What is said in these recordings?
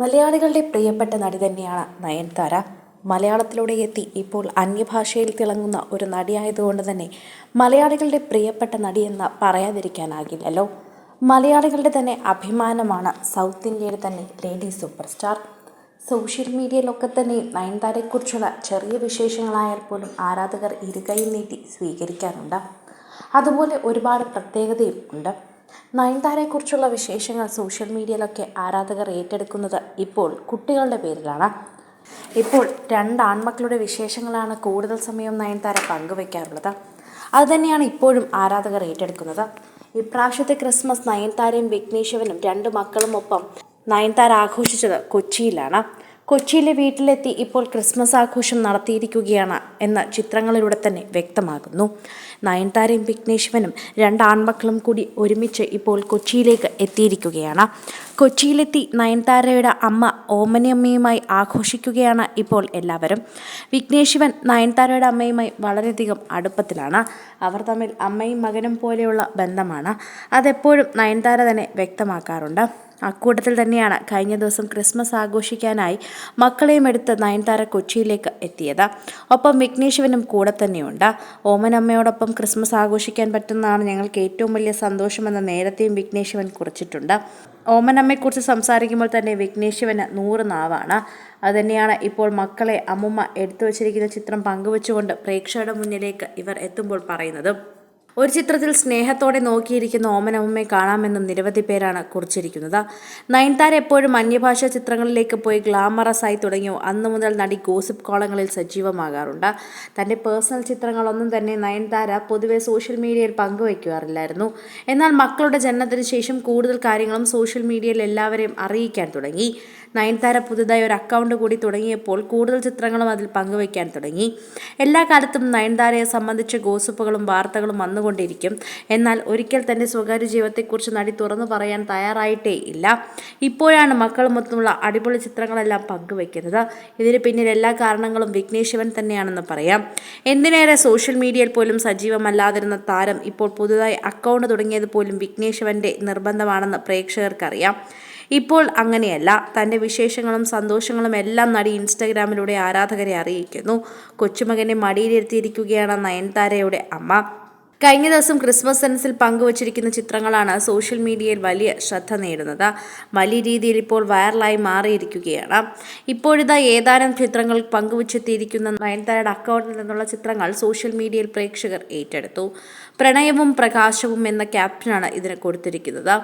മലയാളികളുടെ പ്രിയപ്പെട്ട നടി തന്നെയാണ് നയൻതാര. മലയാളത്തിലൂടെ എത്തി ഇപ്പോൾ അന്യഭാഷയിൽ തിളങ്ങുന്ന ഒരു നടിയായതുകൊണ്ട് തന്നെ മലയാളികളുടെ പ്രിയപ്പെട്ട നടി എന്ന് പറയാതിരിക്കാനാകില്ലല്ലോ. മലയാളികളുടെ തന്നെ അഭിമാനമാണ് സൗത്ത് ഇന്ത്യയുടെ തന്നെ ലേഡി സൂപ്പർ സ്റ്റാർ സോഷ്യൽ മീഡിയയിലൊക്കെ തന്നെ നയൻതാരയെക്കുറിച്ചുള്ള ചെറിയ വിശേഷങ്ങളായാൽ പോലും ആരാധകർ ഇരുകൈ നീട്ടി സ്വീകരിക്കാറുണ്ട്. അതുപോലെ ഒരുപാട് പ്രത്യേകതയും ഉണ്ട്. നയൻതാരയെക്കുറിച്ചുള്ള വിശേഷങ്ങൾ സോഷ്യൽ മീഡിയയിലൊക്കെ ആരാധകർ ഏറ്റെടുക്കുന്നത് ഇപ്പോൾ കുട്ടികളുടെ പേരിലാണ്. ഇപ്പോൾ രണ്ട് ആൺമക്കളുടെ വിശേഷങ്ങളാണ് കൂടുതൽ സമയം നയൻതാര പങ്കുവയ്ക്കാറുള്ളത് അതുതന്നെയാണ് ഇപ്പോഴും ആരാധകർ ഏറ്റെടുക്കുന്നത്. ഇപ്രാവശ്യത്തെ ക്രിസ്മസ് നയൻതാരയും വിഘ്നേശ്വരനും രണ്ട് മക്കളും ഒപ്പം നയൻതാര ആഘോഷിച്ചത് കൊച്ചിയിലാണ്. കൊച്ചിയിലെ വീട്ടിലെത്തി ഇപ്പോൾ ക്രിസ്മസ് ആഘോഷം നടത്തിയിരിക്കുകയാണ് എന്ന് ചിത്രങ്ങളിലൂടെ തന്നെ വ്യക്തമാകുന്നു. നയൻതാരയും വിഘ്നേശ്വനും രണ്ട് ആൺമക്കളും കൂടി ഒരുമിച്ച് ഇപ്പോൾ കൊച്ചിയിലേക്ക് എത്തിയിരിക്കുകയാണ്. കൊച്ചിയിലെത്തി നയൻതാരയുടെ അമ്മ ഓമനയമ്മയുമായി ആഘോഷിക്കുകയാണ് ഇപ്പോൾ എല്ലാവരും. വിഘ്നേശ്വൻ നയൻതാരയുടെ അമ്മയുമായി വളരെയധികം അടുപ്പത്തിലാണ്. അവർ തമ്മിൽ അമ്മയും മകനും പോലെയുള്ള ബന്ധമാണ്. അതെപ്പോഴും നയൻതാര തന്നെ വ്യക്തമാക്കാറുണ്ട്. അക്കൂട്ടത്തിൽ തന്നെയാണ് കഴിഞ്ഞ ദിവസം ക്രിസ്മസ് ആഘോഷിക്കാനായി മക്കളെയും എടുത്ത് നയൻതാര കൊച്ചിയിലേക്ക് എത്തിയത്. ഒപ്പം വിഘ്നേശ്വനും കൂടെ തന്നെയുണ്ട്. ഓമനമ്മയോടൊപ്പം ക്രിസ്മസ് ആഘോഷിക്കാൻ പറ്റുന്നതാണ് ഞങ്ങൾക്ക് ഏറ്റവും വലിയ സന്തോഷമെന്ന് നേരത്തെയും വിഘ്നേശ്വൻ കുറിച്ചിട്ടുണ്ട്. ഓമനമ്മയെക്കുറിച്ച് സംസാരിക്കുമ്പോൾ തന്നെ വിഘ്നേശ്വന് നൂറ് നാവാണ്. അതുതന്നെയാണ് ഇപ്പോൾ മക്കളെ അമ്മുമ്മ എടുത്തു വച്ചിരിക്കുന്ന ചിത്രം പങ്കുവച്ചുകൊണ്ട് പ്രേക്ഷകരുടെ മുന്നിലേക്ക് ഇവർ എത്തുമ്പോൾ പറയുന്നത്. ഒരു ചിത്രത്തിൽ സ്നേഹത്തോടെ നോക്കിയിരിക്കുന്ന ഓമനമ്മയെ കാണാമെന്നും നിരവധി പേരാണ് കുറിച്ചിരിക്കുന്നത്. നയൻതാര എപ്പോഴും അന്യഭാഷാ ചിത്രങ്ങളിലേക്ക് പോയി ഗ്ലാമറസ് ആയി തുടങ്ങിയോ അന്നു മുതൽ നടി ഗോസിപ്പ് കോളങ്ങളിൽ സജീവമാകാറുണ്ട്. തന്റെ പേഴ്സണൽ ചിത്രങ്ങളൊന്നും തന്നെ നയൻതാര പൊതുവെ സോഷ്യൽ മീഡിയയിൽ പങ്കുവയ്ക്കാറില്ലായിരുന്നു എന്നാൽ മക്കളുടെ ജനനത്തിന് ശേഷം കൂടുതൽ കാര്യങ്ങളും സോഷ്യൽ മീഡിയയിൽ എല്ലാവരെയും അറിയിക്കാൻ തുടങ്ങി. നയൻതാര പുതുതായി ഒരു അക്കൗണ്ട് കൂടി തുടങ്ങിയപ്പോൾ കൂടുതൽ ചിത്രങ്ങളും അതിൽ പങ്കുവയ്ക്കാൻ തുടങ്ങി. എല്ലാ കാലത്തും നയൻതാരയെ സംബന്ധിച്ച് ഗോസിപ്പുകളും വാർത്തകളും വന്നുകൊണ്ടിരിക്കും. എന്നാൽ ഒരിക്കൽ തന്റെ സ്വകാര്യ ജീവിതത്തെക്കുറിച്ച് നടി തുറന്നു പറയാൻ തയ്യാറായിട്ടേ ഇല്ല. ഇപ്പോഴാണ് മക്കളുമൊത്തുമുള്ള അടിപൊളി ചിത്രങ്ങളെല്ലാം പങ്കുവയ്ക്കുന്നത്. ഇതിന് പിന്നിൽ എല്ലാ കാരണങ്ങളും വിഘ്നേശ്വരൻ തന്നെയാണെന്ന് പറയാം. എന്തിനേറെ സോഷ്യൽ മീഡിയയിൽ പോലും സജീവമല്ലാതിരുന്ന താരം ഇപ്പോൾ പുതുതായി അക്കൗണ്ട് തുടങ്ങിയത് പോലും വിഘ്നേശ്വരന്റെ നിർബന്ധമാണെന്ന് പ്രേക്ഷകർക്കറിയാം. ഇപ്പോൾ അങ്ങനെയല്ല. തന്റെ വിശേഷങ്ങളും സന്തോഷങ്ങളും എല്ലാം നടി ഇൻസ്റ്റഗ്രാമിലൂടെ ആരാധകരെ അറിയിക്കുന്നു. കൊച്ചുമകനെ മടിയിലിരുത്തിയിരിക്കുകയാണ് നയൻതാരയുടെ അമ്മ. കഴിഞ്ഞ ദിവസം ക്രിസ്മസ് സെൻസിൽ പങ്കുവച്ചിരിക്കുന്ന ചിത്രങ്ങളാണ് സോഷ്യൽ മീഡിയയിൽ വലിയ ശ്രദ്ധ നേടുന്നത്. വലിയ രീതിയിൽ ഇപ്പോൾ വൈറലായി മാറിയിരിക്കുകയാണ്. ഇപ്പോഴിതാ ഏതാനും ചിത്രങ്ങൾ പങ്കുവച്ചെത്തിയിരിക്കുന്ന നയൻതാരയുടെ അക്കൗണ്ടിൽ നിന്നുള്ള ചിത്രങ്ങൾ സോഷ്യൽ മീഡിയയിൽ പ്രേക്ഷകർ ഏറ്റെടുത്തു. പ്രണയവും പ്രകാശവും എന്ന ക്യാപ്ഷനാണ് ഇതിന് കൊടുത്തിരിക്കുന്നത്.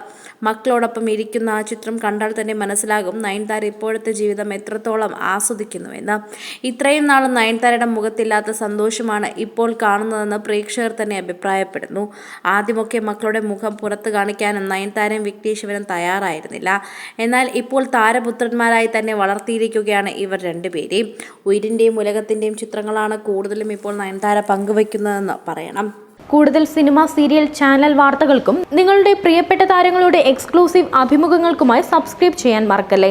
മക്കളോടൊപ്പം ഇരിക്കുന്ന ആ ചിത്രം കണ്ടാൽ തന്നെ മനസ്സിലാകും നയൻതാര ഇപ്പോഴത്തെ ജീവിതം എത്രത്തോളം ആസ്വദിക്കുന്നുവെന്ന്. ഇത്രയും നാളും നയൻതാരയുടെ മുഖത്തില്ലാത്ത സന്തോഷമാണ് ഇപ്പോൾ കാണുന്നതെന്ന് പ്രേക്ഷകർ തന്നെ അഭിപ്രായപ്പെടുന്നു. ആദ്യമൊക്കെ മക്കളുടെ മുഖം പുറത്ത് കാണിക്കാനും നയൻതാരയും വിഘ്നേശ്വരൻ തയ്യാറായിരുന്നില്ല. എന്നാൽ ഇപ്പോൾ താരപുത്രന്മാരായി തന്നെ വളർത്തിയിരിക്കുകയാണ് ഇവർ രണ്ടുപേരെയും ഉയിരിന്റെയും ഉലകത്തിന്റെയും ചിത്രങ്ങളാണ് കൂടുതലും ഇപ്പോൾ നയൻതാര പങ്കുവയ്ക്കുന്നതെന്ന് പറയണം. കൂടുതൽ സിനിമ സീരിയൽ ചാനൽ വാർത്തകൾക്കും നിങ്ങളുടെ പ്രിയപ്പെട്ട താരങ്ങളുടെ എക്സ്ക്ലൂസീവ് അഭിമുഖങ്ങൾക്കുമായി സബ്സ്ക്രൈബ് ചെയ്യാൻ മറക്കല്ലേ?